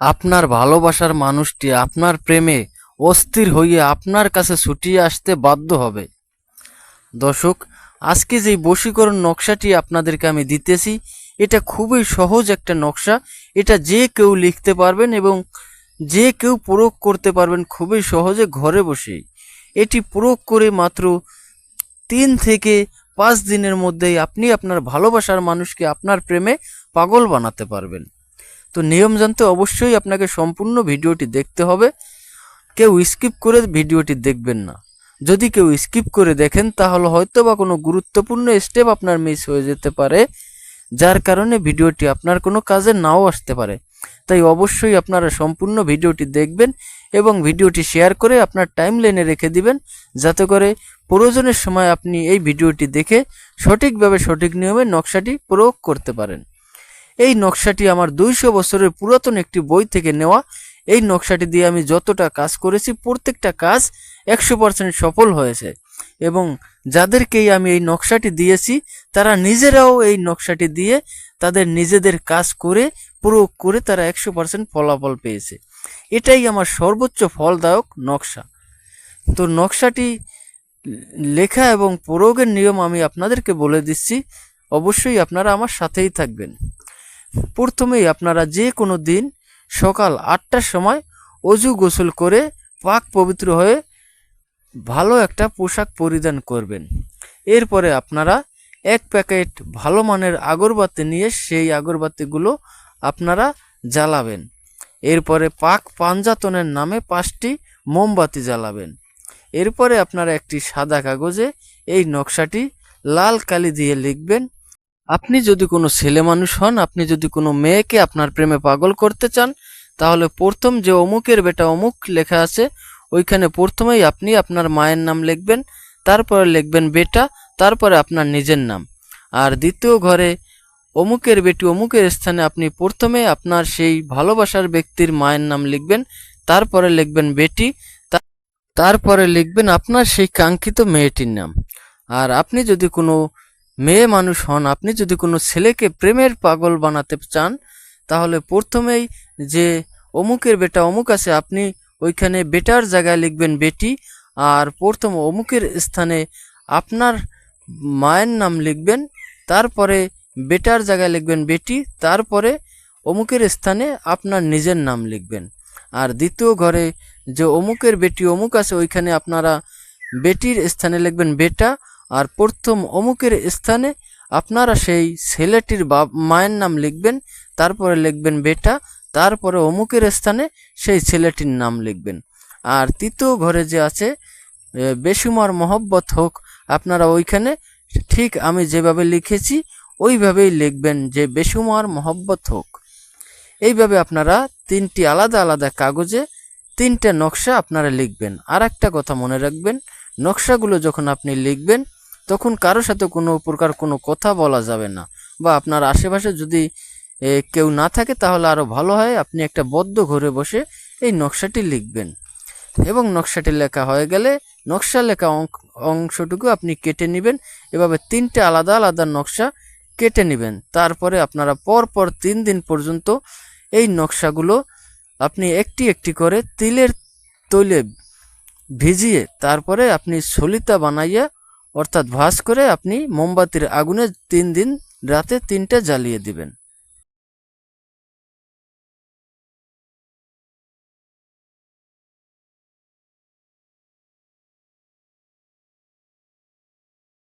আপনার ভালোবাসার মানুষটি আপনার প্রেমে অস্থির হয়ে আপনার কাছে ছুটিয়ে আসতে বাধ্য হবে। দর্শক, আজকে যে বশীকরণ নকশাটি আপনাদেরকে আমি দিতেছি, এটা খুবই সহজ একটা নকশা। এটা যে কেউ লিখতে পারবেন এবং যে কেউ প্রয়োগ করতে পারবেন খুবই সহজে ঘরে বসেই। এটি প্রয়োগ করে মাত্র তিন থেকে পাঁচ দিনের মধ্যেই আপনি আপনার ভালোবাসার মানুষকে আপনার প্রেমে পাগল বানাতে পারবেন। তো নিয়ম জানতে অবশ্যই আপনাকে সম্পূর্ণ ভিডিওটি দেখতে হবে। কেউ স্কিপ করে ভিডিওটি দেখবেন না। যদি কেউ স্কিপ করে দেখেন, তাহলে হয়তো বা কোনো গুরুত্বপূর্ণ স্টেপ আপনার মিস হয়ে যেতে পারে, যার কারণে ভিডিওটি আপনার কোনো কাজে নাও আসতে পারে। তাই অবশ্যই আপনারা সম্পূর্ণ ভিডিওটি দেখবেন এবং ভিডিওটি শেয়ার করে আপনার টাইম লাইনে রেখে দিবেন, যাতে করে প্রয়োজনের সময় আপনি এই ভিডিওটি দেখে সঠিকভাবে সঠিক নিয়মে নকশাটি প্রয়োগ করতে পারেন। এই নকশাটি আমার দুইশো বছরের পুরাতন একটি বই থেকে নেওয়া। এই নকশাটি দিয়ে আমি যতটা কাজ করেছি, প্রত্যেকটা কাজ একশো পার্সেন্ট সফল হয়েছে। এবং যাদেরকেই আমি এই নকশাটি দিয়েছি, তারা নিজেরাও এই নকশাটি দিয়ে তাদের নিজেদের কাজ করে, প্রয়োগ করে তারা একশো পার্সেন্ট ফলাফল পেয়েছে। এটাই আমার সর্বোচ্চ ফলদায়ক নকশা। তো নকশাটি লেখা এবং প্রয়োগের নিয়ম আমি আপনাদেরকে বলে দিচ্ছি। অবশ্যই আপনারা আমার সাথেই থাকবেন। প্রথমেই আপনারা যে কোনো দিন সকাল আটটার সময় অজু গোসল করে পাক পবিত্র হয়ে ভালো একটা পোশাক পরিধান করবেন। এরপরে আপনারা এক প্যাকেট ভালো মানের আগরবাতি নিয়ে সেই আগরবাতিগুলো আপনারা জ্বালাবেন। এরপরে পাক পাঞ্জাতনের নামে পাঁচটি মোমবাতি জ্বালাবেন। এরপরে আপনারা একটি সাদা কাগজে এই নকশাটি লাল কালি দিয়ে লিখবেন আপনি যদি কোনো ছেলে মানুষ হন, আপনি যদি কোনো মেয়েকে আপনার প্রেমে পাগল করতে চান, তাহলে প্রথম যে অমুকের বেটা অমুক লেখা আছে, ওইখানে প্রথমেই আপনি আপনার মায়ের নাম লিখবেন, তারপরে লিখবেন বেটা, তারপরে আপনার নিজের নাম। আর দ্বিতীয় ঘরে অমুকের বেটি অমুকের স্থানে আপনি প্রথমে আপনার সেই ভালোবাসার ব্যক্তির মায়ের নাম লিখবেন, তারপরে লিখবেন বেটি তারপরে লিখবেন আপনার সেই কাঙ্ক্ষিত মেয়েটির নাম। আর আপনি যদি কোনো মেয়ে মানুষ হন, আপনি যদি কোনো ছেলেকে প্রেমের পাগল বানাতে চান, তাহলে প্রথমেই যে অমুকের বেটা অমুক আছে, আপনি ওইখানে বেটার জায়গায় লিখবেন বেটি, আর প্রথম অমুকের স্থানে আপনার মায়ের নাম লিখবেন, তারপরে বেটার জায়গায় লিখবেন বেটি, তারপরে অমুকের স্থানে আপনার নিজের নাম লিখবেন। আর দ্বিতীয় ঘরে যে অমুকের বেটি অমুক আছে, ওইখানে আপনারা বেটির স্থানে লিখবেন বেটা আর প্রথম অমুকের স্থানে আপনারা সেই ছেলেটির বাপ, মায়ের নাম লিখবেন, তারপরে লিখবেন বেটা, তারপরে অমুকের স্থানে সেই ছেলেটির নাম লিখবেন। আর তৃতীয় ঘরে যে আছে বেসুমার মহব্বত হোক, আপনারা ওইখানে ঠিক আমি যেভাবে লিখেছি, ওইভাবেই লিখবেন যে বেসুমার মহব্বত হোক। এইভাবে আপনারা তিনটি আলাদা আলাদা কাগজে তিনটা নকশা আপনারা লিখবেন। আর একটা কথা মনে রাখবেন, নকশাগুলো যখন আপনি লিখবেন তখন কারোর সাথে কোনো প্রকার কোনো কথা বলা যাবে না। বা আপনার আশেপাশে যদি কেউ না থাকে তাহলে আরও ভালো হয়, আপনি একটা বদ্ধ ঘরে বসে এই নকশাটি লিখবেন। এবং নকশাটি লেখা হয়ে গেলে নকশা লেখা অংশটুকু আপনি কেটে নেবেন। এভাবে তিনটে আলাদা আলাদা নকশা কেটে নেবেন। তারপরে আপনারা পর পর তিন দিন পর্যন্ত এই নকশাগুলো আপনি একটি একটি করে তিলের তৈলে ভিজিয়ে তারপরে আপনি সলিতা বানাইয়া অর্থাৎ ভাস করে আপনি মোমবাতির আগুনে তিন দিন রাতে তিনটে জ্বালিয়ে দিবেন।